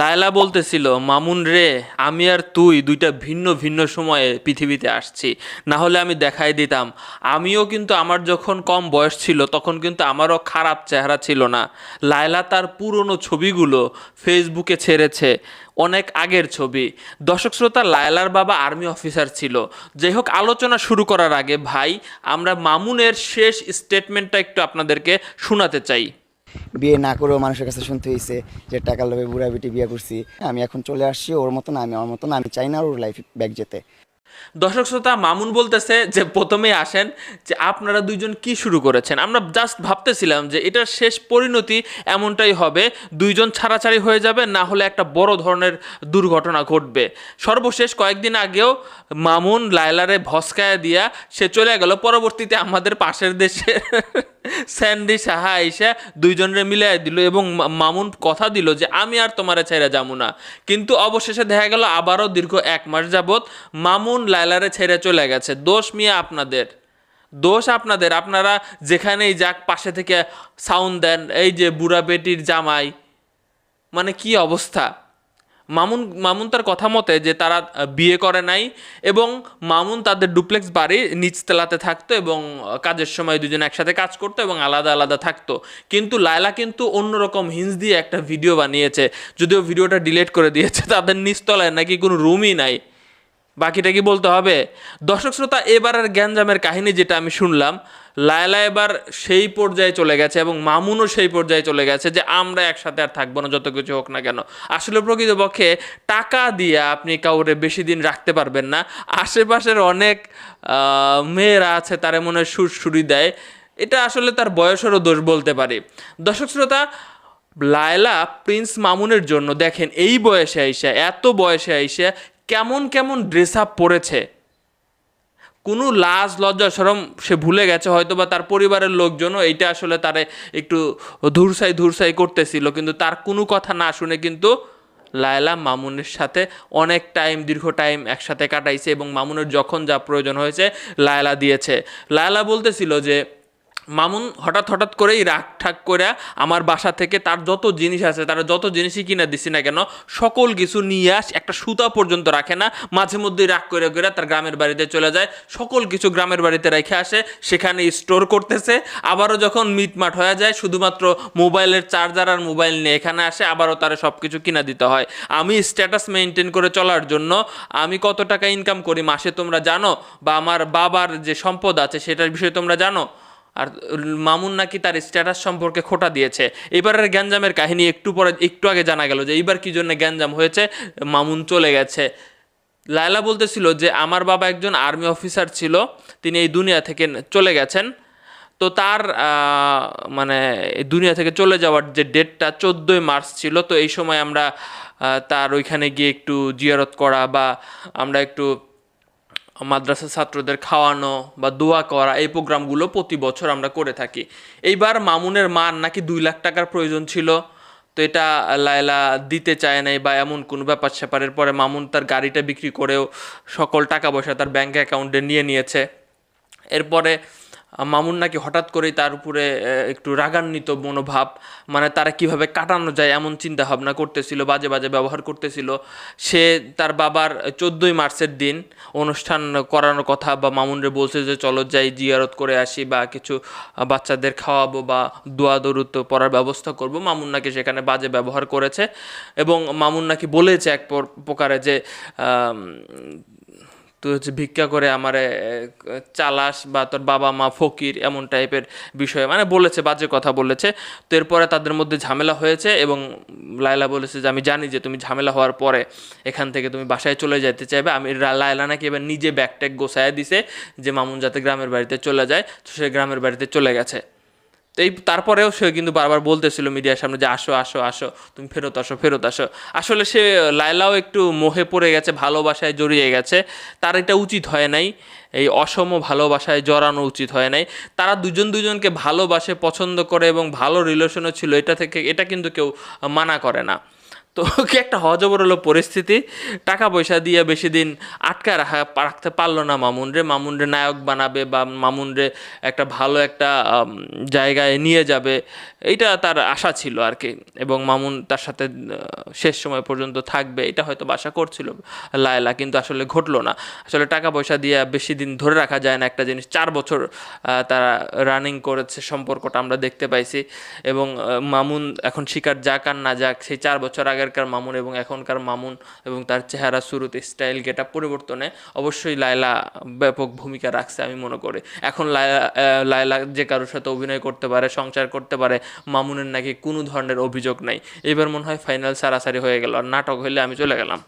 লায়লা বলতেছিল, মামুন রে, আমি আর তুই দুইটা ভিন্ন ভিন্ন সময়ে পৃথিবীতে আসছি। না হলে আমি দেখাই দিতাম। আমিও কিন্তু আমার যখন কম বয়স ছিল, তখন কিন্তু আমারও খারাপ চেহারা ছিল না। লায়লা তার পুরনো ছবিগুলো ফেসবুকে ছেড়েছে, অনেক আগের ছবি। দর্শক শ্রোতা, লায়লার বাবা আর্মি অফিসার ছিল। যাই হোক, আলোচনা শুরু করার আগে ভাই, আমরা মামুনের শেষ স্টেটমেন্টটা একটু আপনাদেরকে শোনাতে চাই। বিয়ে না করেও মানুষের কাছে শুনতে হয়েছে যে টাকার লোভে বুড়া বিটি বিয়ে করছি। আমি এখন চলে আসছি ওর মতন, আমি আমার মতন, আমি চাই না ওর লাইফ ব্যাক যেতে। দর্শক শ্রোতা, মামুন বলতেছে যে প্রথমেই আসেন যে আপনারা দুইজন কি শুরু করেছেন? আমরা জাস্ট ভাবতেছিলাম যে এটার শেষ পরিণতি এমনটাই হবে, দুইজন ছাড়াছাড়ি হয়ে যাবে, না হলে একটা বড় ধরনের দুর্ঘটনা ঘটবে। সর্বশেষ কয়েকদিন আগেও মামুন লায়লারে ভসকায়া দিয়া সে চলে গেল, পরবর্তীতে আমাদের পাশের দেশে। স্যান্ডি সাহা এসে দুইজনের মিলাই দিল এবং মামুন কথা দিল যে, আমি আর তোমারে ছেড়ে যাব না। কিন্তু অবশেষে দেখা গেল আবারও দীর্ঘ এক মাস যাবৎ মামুন লায়লারে ছেড়ে চলে গেছে। দোষ মিয়া আপনাদের। দোষ আপনাদের। আপনারা যেখানেই যাক পাশে থেকে সাউন্ড দেন। এই যে বুড়া বেটির জামাই। মানে কি অবস্থা? মামুন মামুন তার কথা মতে যে তারা বিয়ে করে নাই এবং মামুন তাদের ডুপ্লেক্স বাড়ি নিচতলাতে থাকতো এবং কাজের সময় দুজন একসাথে কাজ করতো এবং আলাদা আলাদা থাকতো। কিন্তু লায়লা কিন্তু অন্যরকম হিন্স দিয়ে একটা ভিডিও বানিয়েছে। যদিও ভিডিওটা ডিলিট করে দিয়েছে, তাদের নিচতলায় নাকি কোনো রুমই নাই। বাকিটা কি বলতে হবে? দর্শক শ্রোতা এবারের গ্যাঞ্জামের কাহিনী যেটা আমি শুনলাম লায়লা এবার সেই পর্যায়ে চলে গেছে এবং মামুনও সেই পর্যায়ে চলে গেছে যে আমরা একসাথে আর থাকব না, যত কিছু হোক না কেন। আসলে প্রকৃতপক্ষে টাকা দিয়ে আপনি কাউরে বেশি দিন রাখতে পারবেন না। আশেপাশের অনেক মেয়েরা আছে, তার মনে হয় সুরসুরি দেয়। এটা আসলে তার বয়সেরও দোষ বলতে পারি। দর্শক শ্রোতা, লায়লা প্রিন্স মামুনের জন্য দেখেন এই বয়সে আইসা, এত বয়সে আইসা কেমন কেমন ড্রেস আপ পরেছে। কোনো লাজ, লজ্জা সরম সে ভুলে গেছে হয়তো বা তার পরিবারের লোকজনও এইটা আসলে তারে একটু ধূরসাই ধূরসাই করতেছিল, কিন্তু তার কোনো কথা না শুনে কিন্তু লায়লা মামুনের সাথে অনেক টাইম দীর্ঘ টাইম একসাথে কাটাইছে এবং মামুনের যখন যা প্রয়োজন হয়েছে, লায়লা দিয়েছে। লায়লা বলতেছিল যে মামুন হঠাৎ হঠাৎ করেই রাগ ঠাক করে আমার বাসা থেকে তার যত জিনিস আছে, তার যত জিনিসই কিনে দিছি না কেন, সকল কিছু নিয়ে আস, একটা সুতা পর্যন্ত রাখে না, মাঝে মধ্যেই রাগ করে করে তার গ্রামের বাড়িতে চলে যায়, সকল কিছু গ্রামের বাড়িতে রেখে আসে, সেখানে স্টোর করতেছে, আবারও যখন মিটমাট হয়ে যায়, শুধুমাত্র মোবাইলের চার্জার আর মোবাইল নিয়ে এখানে আসে, আবারও তারা সব কিছু কিনা দিতে হয়। আমি স্ট্যাটাস মেনটেন করে চলার জন্য আমি কত টাকা ইনকাম করি মাসে তোমরা জানো? বা আমার বাবার যে সম্পদ আছে, সেটার বিষয়ে তোমরা জানো? আর মামুন নাকি তার স্ট্যাটাস সম্পর্কে খোটা দিয়েছে। এবারের গ্যাঞ্জামের কাহিনী একটু পরে, একটু আগে জানা গেল যে এইবার কি জন্য গ্যাঞ্জাম হয়েছে, মামুন চলে গেছে। লায়লা বলতেছিল যে, আমার বাবা একজন আর্মি অফিসার ছিল, তিনি এই দুনিয়া থেকে চলে গেছেন। তো তার মানে দুনিয়া থেকে চলে যাওয়ার যে ডেটটা চোদ্দোই মার্চ ছিল, তো এই সময় আমরা তার ওইখানে গিয়ে একটু জিয়ারত করা বা আমরা একটু মাদ্রাসা ছাত্রদের খাওয়ানো বা দোয়া করা, এই প্রোগ্রামগুলো প্রতি বছর আমরা করে থাকি। এইবার মামুনের মান নাকি দুই লাখ টাকার প্রয়োজন ছিল, তো এটা লায়লা দিতে চায় নাই বা এমন কোনো ব্যাপার স্যাপারের পরে মামুন তার গাড়িটা বিক্রি করেও সকল টাকা পয়সা তার ব্যাঙ্ক অ্যাকাউন্টে নিয়ে নিয়েছে। এরপরে মামুন নাকি হঠাৎ করেই তার উপরে একটু রাগান্বিত মনোভাব মানে তারা কীভাবে কাটানো যায় এমন চিন্তা ভাবনা করতেছিল, বাজে বাজে ব্যবহার করতেছিল, সে তার বাবার চোদ্দোই মার্চের দিন অনুষ্ঠান করানোর কথা বা মামুনরে বলছে যে, চলো যাই, জিয়ারত করে আসি বা কিছু বাচ্চাদের খাওয়াবো বা দোয়া দরুদ পড়ার ব্যবস্থা করব। মামুন নাকি সেখানে বাজে ব্যবহার করেছে এবং মামুন নাকি বলেছে এক প্রকারে যে তুই হচ্ছে ভিক্ষা করে আমারে চালাস বা তোর বাবা মা ফকির এমন টাইপের বিষয় মানে বলেছে, বাজে কথা বলেছে। তো এরপরে তাদের মধ্যে ঝামেলা হয়েছে এবং লায়লা বলেছে যে, আমি জানি যে তুমি ঝামেলা হওয়ার পরে এখান থেকে তুমি বাসায় চলে যেতে চাইবে। আমি লায়লা নাকি এবার নিজে ব্যাগ ট্যাগ গোছায় দিছে যে, মামুন যাতে গ্রামের বাড়িতে চলে যায়। তো সে গ্রামের বাড়িতে চলে গেছে। এই তারপরেও সে কিন্তু বারবার বলতেছিল মিডিয়ার সামনে যে আসো আসো আসো, তুমি ফেরত আসো ফেরত আসো। আসলে সে লায়লাও একটু মোহে পড়ে গেছে, ভালোবাসায় জড়িয়ে গেছে। তার এটা উচিত হয় নাই। এই অসম ভালোবাসায় জড়ানো উচিত হয় নাই। তারা দুজন দুজনকে ভালোবাসে, পছন্দ করে এবং ভালো রিলেশনও ছিল। এটা থেকে, এটা কিন্তু কেউ মানা করে না। তো কি একটা হজবরল পরিস্থিতি। টাকা পয়সা দিয়ে বেশি দিন আটকা রাখা, রাখতে পারল না মামুন রে। মামুন রে নায়ক বানাবে বা মামুন রে একটা ভালো একটা জায়গায় নিয়ে যাবে। এইটা তার আশা ছিল আর কি এবং মামুন তার সাথে শেষ সময় পর্যন্ত থাকবে। এটা হয়তো বাসা করছিল লায়লা, কিন্তু আসলে ঘটলো না। আসলে টাকা পয়সা দিয়ে বেশি দিন ধরে রাখা যায় না। একটা জিনিস চার বছর তারা রানিং করেছে, সম্পর্কটা আমরা দেখতে পাইছি। এবং মামুন এখন শিকার, যাক আর না যাক, সেই চার বছর আগেরকার মামুন এবং এখনকার মামুন এবং তার চেহারা শুরুতে স্টাইল গেট আপ পরিবর্তনে অবশ্যই লায়লা ব্যাপক ভূমিকা রাখছে আমি মনে করি। এখন লায়লা লায়লা যে কারোর সাথে অভিনয় করতে পারে, সংসার করতে পারে, মামুনের নাকি কোনো ধরনের অভিযোগ নাই। এবার মনে হয় ফাইনাল সারাসারি হয়ে গেল, আর নাটক হইলে আমি চলে গেলাম।